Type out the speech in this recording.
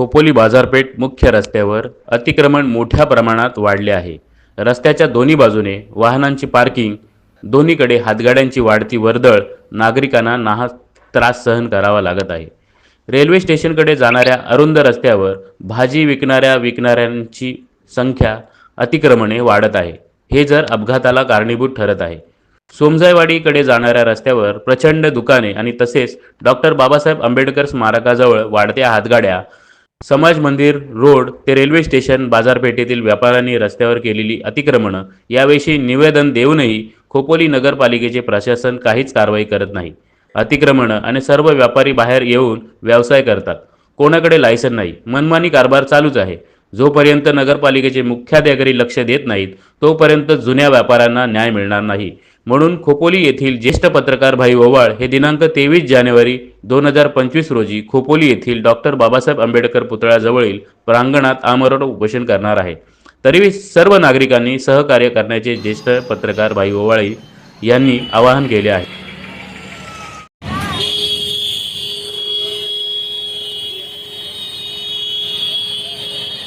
खोपोली बाजारपेठ मुख्य रस्त्यावर अतिक्रमण मोठ्या प्रमाणात वाढले आहे. रस्त्याच्या दोन्ही बाजूने वाहनांची पार्किंग दोन्हीकडे हातगाड्यांची वाढती वर्दळ नागरिकांना नाहक त्रास सहन करावा लागत आहे. रेल्वे स्टेशनकडे जाणाऱ्या अरुंद रस्त्यावर भाजी विकणाऱ्या विकणाऱ्यांची संख्या अतिक्रमणे वाढत आहे. हे जर अपघाताला कारणीभूत ठरत आहे. सोमजायवाडीकडे जाणाऱ्या रस्त्यावर प्रचंड दुकाने आणि तसेच डॉक्टर बाबासाहेब आंबेडकर स्मारकाजवळ वाढत्या हातगाड्या समाज मंदिर रोड ते रेल्वे स्टेशन बाजारपेठेतील व्यापाऱ्यांनी रस्त्यावर केलेली अतिक्रमणं याविषयी निवेदन देऊनही खोपोली नगरपालिकेचे प्रशासन काहीच कारवाई करत नाही. अतिक्रमणं आणि सर्व व्यापारी बाहेर येऊन व्यवसाय करतात. कोणाकडे लायसन नाही. मनमानी कारभार चालूच आहे. जोपर्यंत नगरपालिकेचे मुख्याधिकारी लक्ष देत नाहीत तोपर्यंत जुन्या व्यापाऱ्यांना न्याय मिळणार नाही. म्हणून खोपोली येथील ज्येष्ठ पत्रकार भाई ओवाळ हे दिनांक तेवीस जानेवारी दोन हजार पंचवीस रोजी खोपोली येथील डॉक्टर बाबासाहेब आंबेडकर पुतळ्याजवळील प्रांगणात आमरण उपोषण करणार आहे. तरीही सर्व नागरिकांनी सहकार्य करण्याचे ज्येष्ठ पत्रकार भाई ओवाळी यांनी आवाहन केले आहे.